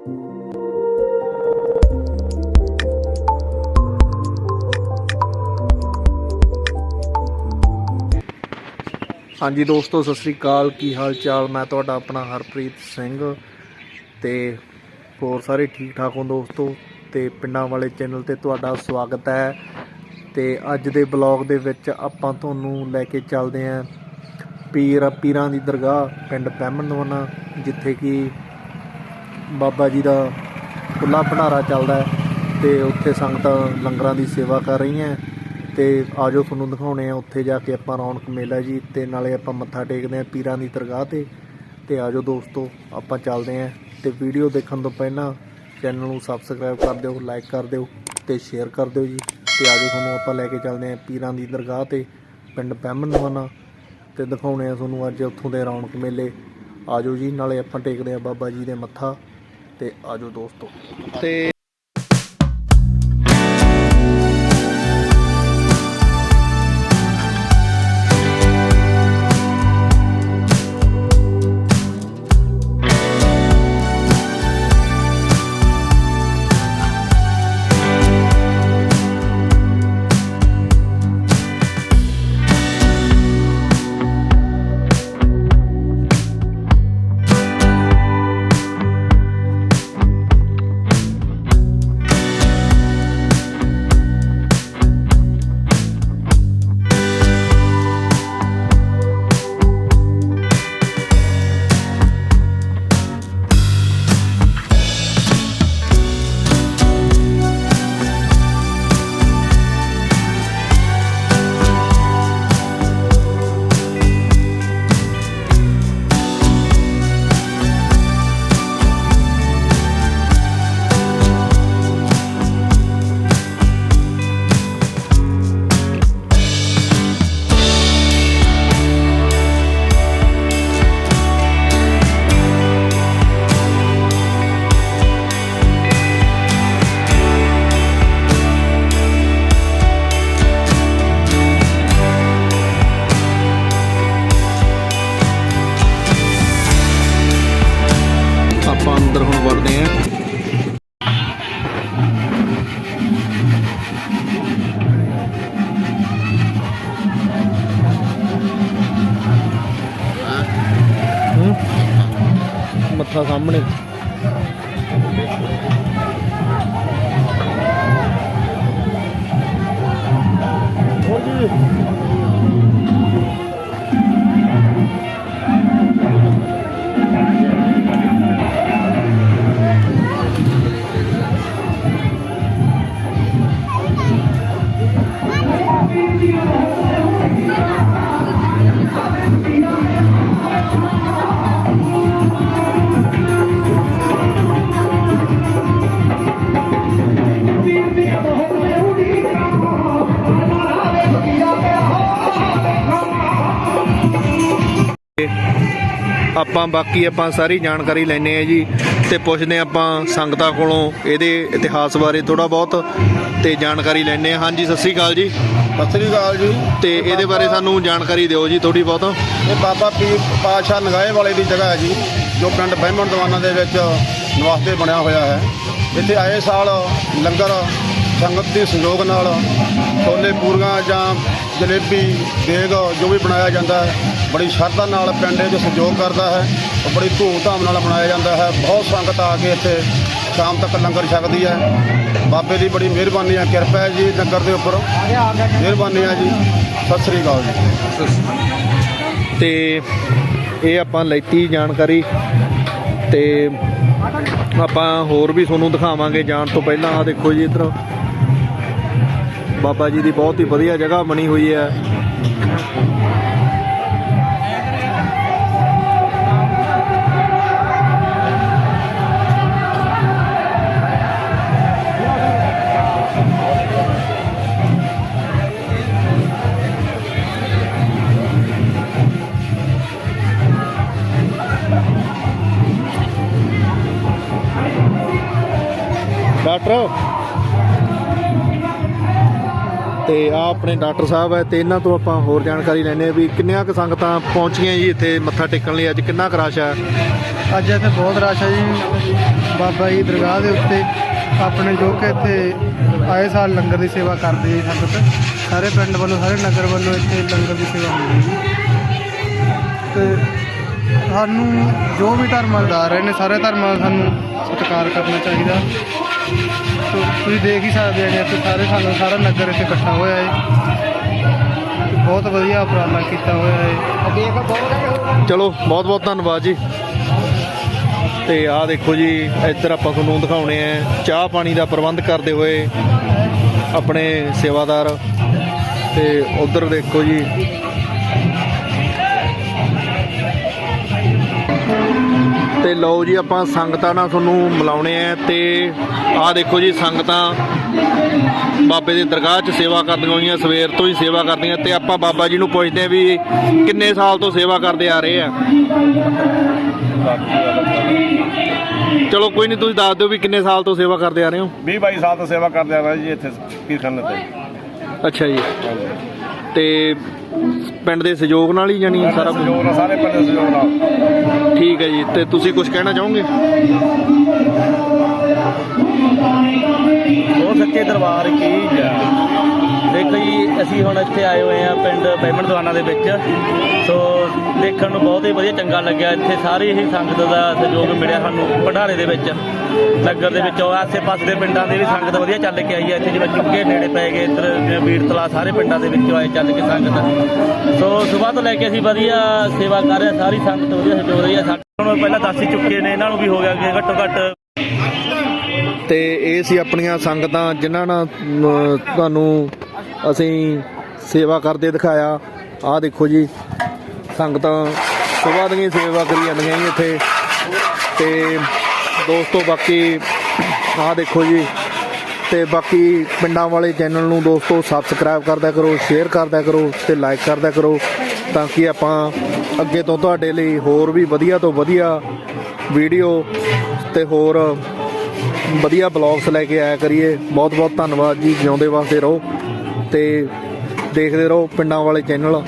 ਹਾਂਜੀ ਦੋਸਤੋ, ਸਤਿ ਸ੍ਰੀ ਅਕਾਲ। ਕੀ ਹਾਲ ਚਾਲ? ਮੈਂ ਤੁਹਾਡਾ ਆਪਣਾ ਹਰਪ੍ਰੀਤ ਸਿੰਘ ਤੇ ਹੋਰ ਸਾਰੇ ਠੀਕ ਠਾਕ ਹੋ ਦੋਸਤੋ ਤੇ ਪਿੰਡਾਂ ਵਾਲੇ ਚੈਨਲ ਤੇ ਤੁਹਾਡਾ ਸਵਾਗਤ ਹੈ। ਤੇ ਅੱਜ ਦੇ ਬਲੌਗ ਦੇ ਵਿੱਚ ਆਪਾਂ ਤੁਹਾਨੂੰ ਲੈ ਕੇ ਚੱਲਦੇ ਆਂ ਪੀਰ ਪੀਰਾਂ ਦੀ ਦਰਗਾਹ ਪਿੰਡ ਪੈਮਨਵਾਨਾ ਜਿੱਥੇ ਕਿ ਬਾਬਾ ਜੀ ਦਾ ਖੁੱਲਾ ਭੰਡਾਰਾ ਚੱਲਦਾ ਹੈ ਤੇ ਉੱਥੇ ਸੰਗਤਾਂ ਲੰਗਰਾਂ ਦੀ ਸੇਵਾ ਕਰ ਰਹੀਆਂ ਤੇ ਆਜੋ ਤੁਹਾਨੂੰ ਦਿਖਾਉਣੇ ਆ ਉੱਥੇ ਜਾ ਕੇ ਆਪਾਂ ਰੌਣਕ ਮੇਲਾ ਜੀ ਤੇ ਨਾਲੇ ਆਪਾਂ ਮੱਥਾ ਟੇਕਦੇ ਆ ਪੀਰਾਂ ਦੀ ਦਰਗਾਹ ਤੇ ਤੇ ਆਜੋ ਦੋਸਤੋ ਆਪਾਂ ਚੱਲਦੇ ਆ ਤੇ ਵੀਡੀਓ ਦੇਖਣ ਤੋਂ ਪਹਿਲਾਂ ਚੈਨਲ ਨੂੰ ਸਬਸਕ੍ਰਾਈਬ ਕਰ ਦਿਓ ਲਾਈਕ ਕਰ ਦਿਓ ਤੇ ਸ਼ੇਅਰ ਕਰ ਦਿਓ ਜੀ ਤੇ ਆਜੋ ਤੁਹਾਨੂੰ ਆਪਾਂ ਲੈ ਕੇ ਚੱਲਦੇ ਆ ਪੀਰਾਂ ਦੀ ਦਰਗਾਹ ਤੇ ਪਿੰਡ ਪੈਮਨਵਾਨਾ ਤੇ ਦਿਖਾਉਣੇ ਆ ਤੁਹਾਨੂੰ ਅੱਜ ਉੱਥੋਂ ਦੇ ਰੌਣਕ ਮੇਲੇ। ਆਜੋ ਜੀ, ਨਾਲੇ ਆਪਾਂ ਟੇਕਦੇ ਆ ਬਾਬਾ ਜੀ ਦੇ ਮੱਥਾ ਤੇ ਆਜੋ ਦੋਸਤੋ। ਤੇ ਮੱਥਾ ਆਪਾਂ ਬਾਕੀ ਆਪਾਂ ਸਾਰੀ ਜਾਣਕਾਰੀ ਲੈਣੇ ਆ ਜੀ ਤੇ ਪੁੱਛਦੇ ਆਪਾਂ ਸੰਗਤਾਂ ਕੋਲੋਂ ਇਹਦੇ ਇਤਿਹਾਸ ਬਾਰੇ ਥੋੜਾ ਬਹੁਤ ਤੇ ਜਾਣਕਾਰੀ ਲੈਣੇ ਆ ਹਾਂਜੀ ਸਤਿ ਸ੍ਰੀ ਅਕਾਲ ਜੀ। ਸਤਿ ਸ੍ਰੀ ਅਕਾਲ ਜੀ। ਤੇ ਇਹਦੇ ਬਾਰੇ ਸਾਨੂੰ ਜਾਣਕਾਰੀ ਦਿਓ ਜੀ ਥੋੜੀ ਬਹੁਤ। ਇਹ ਬਾਬਾ ਪੀਰ ਪਾਸ਼ਾ ਨਗਾਏ ਵਾਲੇ ਦੀ ਜਗ੍ਹਾ ਹੈ ਜੀ ਜੋ ਪਿੰਡ ਬਹਿਮਣ ਦਵਾਨਾ ਦੇ ਵਿੱਚ ਨਿਵਾਸਤੇ ਬਣਿਆ ਹੋਇਆ ਹੈ। ਇੱਥੇ ਆਏ ਸਾਲ ਲੰਗਰ ਸੰਗਤ ਦੇ ਸਹਿਯੋਗ ਨਾਲ ਛੋਲੇ ਪੂਰੀਆਂ ਜਾਂ ਜਲੇਬੀ, ਦੇਗ, ਜੋ ਵੀ ਬਣਾਇਆ ਜਾਂਦਾ ਹੈ, ਬੜੀ ਸ਼ਰਧਾ ਨਾਲ ਪਿੰਡ ਵਿੱਚ ਸਹਿਯੋਗ ਕਰਦਾ ਹੈ ਉਹ ਬੜੀ ਧੂਮ-ਧਾਮ ਨਾਲ ਬਣਾਇਆ ਜਾਂਦਾ ਹੈ। ਬਹੁਤ ਸੰਗਤ ਆ ਕੇ ਇੱਥੇ ਸ਼ਾਮ ਤੱਕ ਲੰਗਰ ਛਕਦੀ ਹੈ। ਬਾਬੇ ਦੀ ਬੜੀ ਮਿਹਰਬਾਨੀ ਹੈ। ਕਿਰਪਾ ਹੈ ਜੀ ਲੰਗਰ ਦੇ ਉੱਪਰ। ਮਿਹਰਬਾਨੀ ਹੈ ਜੀ। ਸਤਿ ਸ੍ਰੀ ਅਕਾਲ ਜੀ। ਤੇ ਇਹ ਆਪਾਂ ਲੈਤੀ ਜਾਣਕਾਰੀ ਤੇ ਆਪਾਂ ਹੋਰ ਵੀ ਤੁਹਾਨੂੰ ਦਿਖਾਵਾਂਗੇ ਜਾਣ ਤੋਂ ਪਹਿਲਾਂ। ਆ ਦੇਖੋ ਜੀ ਇੱਧਰ। ਬਾਬਾ ਜੀ ਦੀ ਬਹੁਤ ਹੀ ਵਧੀਆ ਜਗ੍ਹਾ ਬਣੀ ਹੋਈ ਹੈ। ਡਾਕਟਰ ਤੇ ਆ ਆਪਣੇ ਡਾਕਟਰ ਸਾਹਿਬ ਹੈ ਤੇ ਇਹਨਾਂ ਤੋਂ ਆਪਾਂ ਹੋਰ ਜਾਣਕਾਰੀ ਲੈਣੇ ਆ ਵੀ ਕਿੰਨੀਆਂ ਕੁ ਸੰਗਤਾਂ ਪਹੁੰਚੀਆਂ ਜੀ ਇੱਥੇ ਮੱਥਾ ਟੇਕਣ ਲਈ? ਅੱਜ ਕਿੰਨਾ ਕੁ ਰਸ਼ ਹੈ? ਅੱਜ ਇੱਥੇ ਬਹੁਤ ਰਸ਼ ਹੈ ਜੀ। ਬਾਬਾ ਜੀ ਦਰਗਾਹ ਦੇ ਉੱਤੇ ਆਪਣੇ ਜੋ ਕਿ ਇੱਥੇ ਆਏ ਸਾਲ ਲੰਗਰ ਦੀ ਸੇਵਾ ਕਰਦੇ ਜੀ ਸੰਗਤ। ਸਾਰੇ ਪਿੰਡ ਵੱਲੋਂ, ਸਾਰੇ ਨਗਰ ਵੱਲੋਂ ਇੱਥੇ ਲੰਗਰ ਦੀ ਸੇਵਾ ਹੁੰਦੀ ਜੀ। ਤੇ ਸਾਨੂੰ ਜੋ ਵੀ ਧਰਮ ਦਾ ਰਹੇ ਨੇ, ਸਾਰੇ ਧਰਮਾਂ ਦਾ ਸਾਨੂੰ ਸਤਿਕਾਰ ਕਰਨਾ ਚਾਹੀਦਾ। ਤੋ ਤੁਸੀਂ ਦੇਖ ਹੀ ਸਕਦੇ ਹੋ ਇੱਥੇ ਸਾਰੇ ਸਾਨੂੰ ਸਾਰਾ ਨਗਰ ਇੱਥੇ ਇਕੱਠਾ ਹੋਇਆ ਹੈ। ਬਹੁਤ ਵਧੀਆ ਉਪਰਾਲਾ ਕੀਤਾ ਹੋਇਆ ਹੈ। ਚਲੋ, ਬਹੁਤ ਬਹੁਤ ਧੰਨਵਾਦ ਜੀ। ਤੇ ਆਹ ਦੇਖੋ ਜੀ, ਇੱਧਰ ਆਪਾਂ ਤੁਹਾਨੂੰ ਦਿਖਾਉਣੇ ਆ, ਚਾਹ ਪਾਣੀ ਦਾ ਪ੍ਰਬੰਧ ਕਰਦੇ ਹੋਏ ਆਪਣੇ ਸੇਵਾਦਾਰ। ਤੇ ਉਧਰ ਦੇਖੋ ਜੀ ਤੇ ਲਓ ਜੀ ਆਪਾਂ ਸੰਗਤਾਂ ਨਾਲ ਤੁਹਾਨੂੰ ਮਿਲਾਉਣੇ ਆ ਤੇ ਆਹ ਦੇਖੋ ਜੀ ਸੰਗਤਾਂ ਬਾਬੇ ਦੀ ਦਰਗਾਹ 'ਚ ਸੇਵਾ ਕਰਦੀਆਂ ਹੋਈਆਂ ਸਵੇਰ ਤੋਂ ਹੀ ਸੇਵਾ ਕਰਦੀਆਂ ਤੇ ਆਪਾਂ ਬਾਬਾ ਜੀ ਨੂੰ ਪੁੱਛਦੇ ਆ ਵੀ ਕਿੰਨੇ ਸਾਲ ਤੋਂ ਸੇਵਾ ਕਰਦੇ ਆ ਰਹੇ ਆ। ਚਲੋ ਕੋਈ ਨਹੀਂ ਤੁਸੀਂ ਦੱਸ ਦਿਓ ਵੀ ਕਿੰਨੇ ਸਾਲ ਤੋਂ ਸੇਵਾ ਕਰਦੇ ਆ ਰਹੇ ਹੋ। 20 22 ਸਾਲ ਤੋਂ ਸੇਵਾ ਕਰਦੇ ਆ ਰਹੇ ਜੀ ਇੱਥੇ ਕੀਰਖਾਨੇ ਤੇ। ਅੱਛਾ ਜੀ। ਤੇ ਪਿੰਡ ਦੇ ਸਹਿਯੋਗ ਨਾਲ ਹੀ ਜਾਨੀ ਸਾਰਾ ਕੁਝ ਸਹਿਯੋਗ ਨਾਲ ਸਾਰੇ ਪਿੰਡ ਦੇ ਸਹਿਯੋਗ ਨਾਲ। ਠੀਕ ਹੈ ਜੀ ਤੇ ਤੁਸੀਂ ਕੁਝ ਕਹਿਣਾ ਚਾਹੋਗੇ? ਉਹ ਸੱਚੇ ਦਰਬਾਰ ਕੀ ਅਸੀਂ ਹੁਣ ਇੱਥੇ ਆਏ ਹੋਏ ਆ ਪਿੰਡ ਬੈਮਣ ਦਵਾਨਾ ਦੇ ਵਿੱਚ। ਸੋ ਦੇਖਣ ਨੂੰ ਬਹੁਤ ਹੀ ਵਧੀਆ ਚੰਗਾ ਲੱਗਿਆ। ਇੱਥੇ ਸਾਰੀ ਹੀ ਸੰਗਤ ਦਾ ਸਹਿਯੋਗ ਮਿਲਿਆ ਸਾਨੂੰ ਭੰਡਾਰੇ ਦੇ ਵਿੱਚ, ਨਗਰ ਦੇ ਵਿੱਚ। ਆਸੇ-ਪਾਸੇ ਦੇ ਪਿੰਡਾਂ ਦੇ ਵੀ ਸੰਗਤ ਵਧੀਆ ਚੱਲ ਕੇ ਆਈ ਹੈ। ਇੱਥੇ ਜਿਵੇਂ ਚੁੱਕੇ ਨੇੜੇ ਪੈ ਗਏ, ਇੱਧਰ ਵੀਰਤਲਾ ਸਾਰੇ ਪਿੰਡਾਂ ਦੇ ਵਿੱਚੋਂ ਆਏ ਚੱਲ ਕੇ ਸੰਗਤ। ਸੋ ਸਵੇਰ ਤੋਂ ਲੈ ਕੇ ਅਸੀਂ ਵਧੀਆ ਸੇਵਾ ਕਰ ਰਹੇ ਹਾਂ। ਸਾਰੀ ਸੰਗਤ ਵਧੀਆ ਸਹਿਯੋਗ ਰਹੀ ਹੈ। ਸਾਡੇ ਹੁਣ ਪਹਿਲਾਂ ਦੱਸ ਹੀ ਚੁੱਕੇ ਨੇ, ਇਹਨਾਂ ਨੂੰ ਵੀ ਹੋ ਗਿਆ ਕਿ ਘੱਟੋ ਘੱਟ ਤੇ ਇਹ ਸੀ ਆਪਣੀਆਂ ਸੰਗਤਾਂ ਜਿਨ੍ਹਾਂ ਨਾਲ ਤੁਹਾਨੂੰ ਅਸੀਂ ਸੇਵਾ ਕਰਦੇ ਦਿਖਾਇਆ। ਆਹ ਦੇਖੋ ਜੀ, ਸੰਗਤਾਂ ਸੁਬਾਹ ਦੀਆਂ ਸੇਵਾ ਕਰੀ ਜਾਂਦੀਆਂ ਜੀ ਇੱਥੇ। ਤੇ ਦੋਸਤੋ, ਬਾਕੀ ਆਹ ਦੇਖੋ ਜੀ, ਤੇ ਬਾਕੀ ਪਿੰਡਾਂ ਵਾਲੇ ਚੈਨਲ ਨੂੰ ਦੋਸਤੋ ਸਬਸਕ੍ਰਾਈਬ ਕਰਦਾ ਕਰੋ ਸ਼ੇਅਰ ਕਰਦਾ ਕਰੋ ਤੇ ਲਾਈਕ ਕਰਦਾ ਕਰੋ ਤਾਂ ਕਿ ਆਪਾਂ ਅੱਗੇ ਤੋਂ ਤੁਹਾਡੇ ਲਈ ਹੋਰ ਵੀ ਵਧੀਆ ਤੋਂ ਵਧੀਆ ਵੀਡੀਓ ਤੇ ਹੋਰ ਵਧੀਆ ਬਲੌਗਸ ਲੈ ਕੇ ਆਇਆ ਕਰੀਏ। ਬਹੁਤ ਬਹੁਤ ਧੰਨਵਾਦ ਜੀ, ਜਿਉਂਦੇ ਵਾਸਤੇ ਰਹੋ ਤੇ ਦੇਖਦੇ ਰਹੋ ਪਿੰਡਾਂ ਵਾਲੇ ਚੈਨਲ